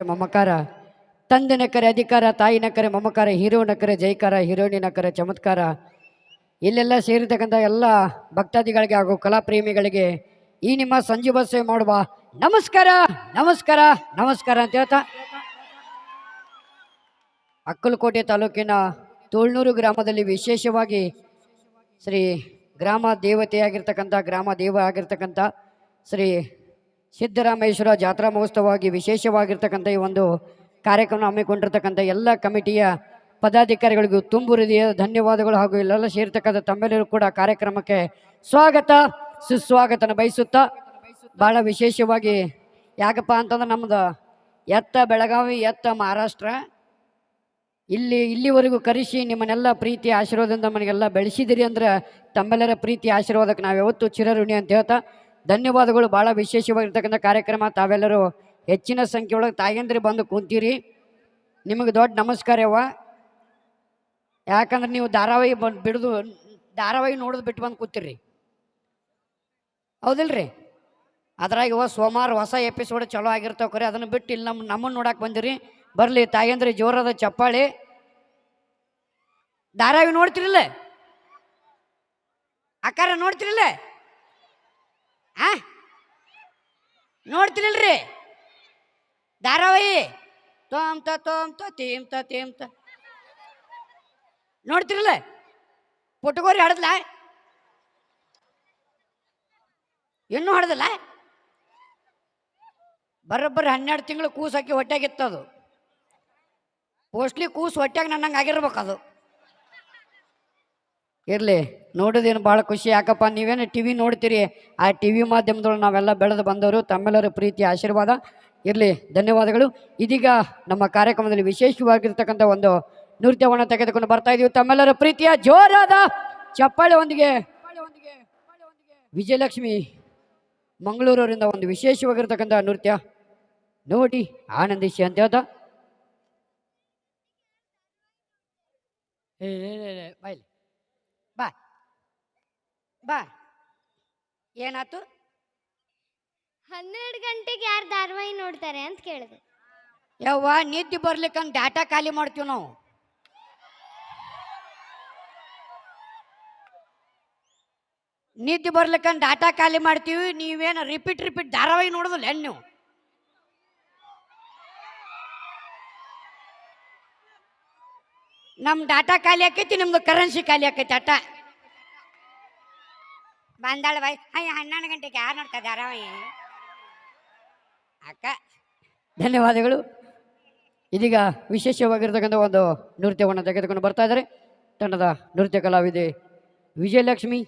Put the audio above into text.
ಮಮಕಾರ ತಂದೆನ ಕರೆ ಅಧಿಕಾರ ತಾಯಿನ ಕರೆ ಮಮಕಾರ ಹೀರೋನ ಕರೆ ಜೈಕಾರ, ಹೀರೋಯಿನ ಕರೆ ಚಮತ್ಕಾರ. ಇಲ್ಲೆಲ್ಲ ಸೇರಿರ್ತಕ್ಕಂಥ ಎಲ್ಲ ಭಕ್ತಾದಿಗಳಿಗೆ ಹಾಗೂ ಕಲಾಪ್ರೇಮಿಗಳಿಗೆ ಈ ನಿಮ್ಮ ಸಂಜೀವ ಸೇವೆ ಮಾಡುವ ನಮಸ್ಕಾರ ನಮಸ್ಕಾರ ನಮಸ್ಕಾರ ಅಂತ ಹೇಳ್ತಾ. ಅಕ್ಕಲಕೋಟೆ ತಾಲೂಕಿನ ತೋಳ್ನೂರು ಗ್ರಾಮದಲ್ಲಿ ವಿಶೇಷವಾಗಿ ಶ್ರೀ ಗ್ರಾಮ ದೇವತೆಯಾಗಿರ್ತಕ್ಕಂಥ, ಗ್ರಾಮ ದೇವ ಆಗಿರ್ತಕ್ಕಂಥ ಶ್ರೀ ಸಿದ್ದರಾಮೇಶ್ವರ ಜಾತ್ರಾ ಮಹೋತ್ಸವವಾಗಿ ವಿಶೇಷವಾಗಿರ್ತಕ್ಕಂಥ ಈ ಒಂದು ಕಾರ್ಯಕ್ರಮ ಹಮ್ಮಿಕೊಂಡಿರ್ತಕ್ಕಂಥ ಎಲ್ಲ ಕಮಿಟಿಯ ಪದಾಧಿಕಾರಿಗಳಿಗೂ ತುಂಬು ಹೃದಯ ಧನ್ಯವಾದಗಳು ಹಾಗೂ ಇಲ್ಲೆಲ್ಲ ಸೇರ್ತಕ್ಕಂಥ ತಮ್ಮೆಲ್ಲರೂ ಕೂಡ ಕಾರ್ಯಕ್ರಮಕ್ಕೆ ಸ್ವಾಗತ, ಸುಸ್ವಾಗತನ ಬಯಸುತ್ತಾ ಭಾಳ ವಿಶೇಷವಾಗಿ ಯಾಕಪ್ಪ ಅಂತಂದ್ರೆ ನಮ್ಮದು ಎತ್ತ ಬೆಳಗಾವಿ, ಎತ್ತ ಮಹಾರಾಷ್ಟ್ರ. ಇಲ್ಲಿ, ಇಲ್ಲಿವರೆಗೂ ಕರೆಸಿ ನಿಮ್ಮನ್ನೆಲ್ಲ ಪ್ರೀತಿ ಆಶೀರ್ವಾದದಿಂದ ನಮಗೆಲ್ಲ ಬೆಳೆಸಿದಿರಿ ಅಂದ್ರೆ ತಮ್ಮೆಲ್ಲರ ಪ್ರೀತಿ ಆಶೀರ್ವಾದಕ್ಕೆ ನಾವು ಯಾವತ್ತೂ ಚಿರಋಣಿ ಅಂತ ಹೇಳ್ತಾ ಧನ್ಯವಾದಗಳು. ಭಾಳ ವಿಶೇಷವಾಗಿರ್ತಕ್ಕಂಥ ಕಾರ್ಯಕ್ರಮ. ತಾವೆಲ್ಲರೂ ಹೆಚ್ಚಿನ ಸಂಖ್ಯೆಯೊಳಗೆ ತಾಯಂದ್ರಿ ಬಂದು ಕುಂತೀರಿ. ನಿಮಗೆ ದೊಡ್ಡ ನಮಸ್ಕಾರ ಯವ್ವ. ಯಾಕಂದ್ರೆ ನೀವು ಧಾರಾವಾಹಿ ಬಂದು ಬಿಡ್ದು, ಧಾರಾವಾಹಿ ನೋಡೋದು ಬಿಟ್ಟು ಬಂದು ಕೂತಿರಿ ಹೌದಿಲ್ರಿ? ಅದ್ರಾಗ ಇವ ಸೋಮವಾರ ಹೊಸ ಎಪಿಸೋಡ್ ಚಲೋ ಆಗಿರ್ತಾವ ಕರೆ. ಅದನ್ನು ಬಿಟ್ಟು ಇಲ್ಲಿ ನಮ್ಮ ನಮ್ಮನ್ನು ನೋಡಕ್ಕೆ ಬಂದಿರಿ. ಬರಲಿ ತಾಯಂದ್ರಿ, ಜೋರದ ಚಪ್ಪಾಳಿ. ಧಾರಾವಾಹಿ ನೋಡ್ತಿರಲ್ಲ? ಅಕ್ಕಾರ ನೋಡ್ತಿರಲ್ಲ? ಆ? ನೋಡ್ತಿರಲ್ರಿ ಧಾರಾವಾಹಿ. ತೋಮ್ತ ತೋಮ್ತ ತೀಮ್ತ ತೀಮ್ತ ನೋಡ್ತಿರಲ್ಲ? ಪುಟ್ಟಗೋರಿ ಹಾಡದ್ಲ? ಇನ್ನೂ ಹಾಡದಲ್ಲ? ಬರೋಬ್ಬರಿ ಹನ್ನೆರಡು ತಿಂಗಳು ಕೂಸು ಹಾಕಿ ಅದು ಮೋಸ್ಟ್ಲಿ ಕೂಸು ಹೊಟ್ಟೆಗೆ ನನ್ನಂಗೆ ಆಗಿರ್ಬೇಕು ಅದು ಇರಲಿ ನೋಡೋದೇನು ಭಾಳ ಖುಷಿ. ಯಾಕಪ್ಪ ನೀವೇನು ಟಿ ವಿ ನೋಡ್ತೀರಿ? ಆ ಟಿ ವಿ ಮಾಧ್ಯಮದೊಳಗೆ ನಾವೆಲ್ಲ ಬೆಳೆದು ಬಂದವರು ತಮ್ಮೆಲ್ಲರ ಪ್ರೀತಿ ಆಶೀರ್ವಾದ. ಇರಲಿ ಧನ್ಯವಾದಗಳು. ಇದೀಗ ನಮ್ಮ ಕಾರ್ಯಕ್ರಮದಲ್ಲಿ ವಿಶೇಷವಾಗಿರ್ತಕ್ಕಂಥ ಒಂದು ನೃತ್ಯವನ್ನು ತೆಗೆದುಕೊಂಡು ಬರ್ತಾ ಇದೀವಿ. ತಮ್ಮೆಲ್ಲರ ಪ್ರೀತಿಯ ಜೋರಾದ ಚಪ್ಪಾಳೆ ಒಂದಿಗೆ ವಿಜಯಲಕ್ಷ್ಮಿ ಮಂಗಳೂರವರಿಂದ ಒಂದು ವಿಶೇಷವಾಗಿರ್ತಕ್ಕಂಥ ನೃತ್ಯ. ನೋಡಿ ಆನಂದಿಸಿ ಅಂತ ಹೇಳ್ತಾ ಏ, ಏ, ಬಾ. ಬಾ. ಏನಾತು? ಹನ್ನೆರಡು ಗಂಟೆಗೆ ಯಾರು ಧಾರಾವಾಹಿ ನೋಡ್ತಾರೆ ಅಂತ ಕೇಳಿದೆ. ಯವ್ವ ನಿದ್ದೆ ಬರ್ಲಿಕ್ಕಂತ ಡಾಟಾ ಖಾಲಿ ಮಾಡ್ತೀವಿ ನಾವು. ನಿದ್ದೆ ಬರ್ಲಿಕ್ಕಂತ ಡಾಟಾ ಖಾಲಿ ಮಾಡ್ತೀವಿ ನೀವೇನು ರಿಪೀಟ್ ರಿಪೀಟ್ ಧಾರಾವಾಹಿ ನೋಡೋದಿಲ್ಲ ಏನು ನಮ್ಮ ಡಾಟಾ ಖಾಲಿ ಆಕೈತಿ, ನಿಮ್ದು ಕರೆನ್ಸಿ ಖಾಲಿ ಆಕೈತಿ ಅಟ ಬಂದಾಳ ಬಾಯ್. ಅಯ್ಯ, ಹನ್ನೊಂದು ಗಂಟೆಗೆ ಯಾರು ನೋಡ್ತಾ ಧಾರಾವಾಹಿ ಅಕ್ಕ. ಧನ್ಯವಾದಗಳು. ಇದೀಗ ವಿಶೇಷವಾಗಿರ್ತಕ್ಕಂಥ ಒಂದು ನೃತ್ಯವನ್ನು ತೆಗೆದುಕೊಂಡು ಬರ್ತಾ ಇದ್ದಾರೆ. ತಂಡದ ನೃತ್ಯ ಕಲಾವಿದೆ ವಿಜಯಲಕ್ಷ್ಮಿ?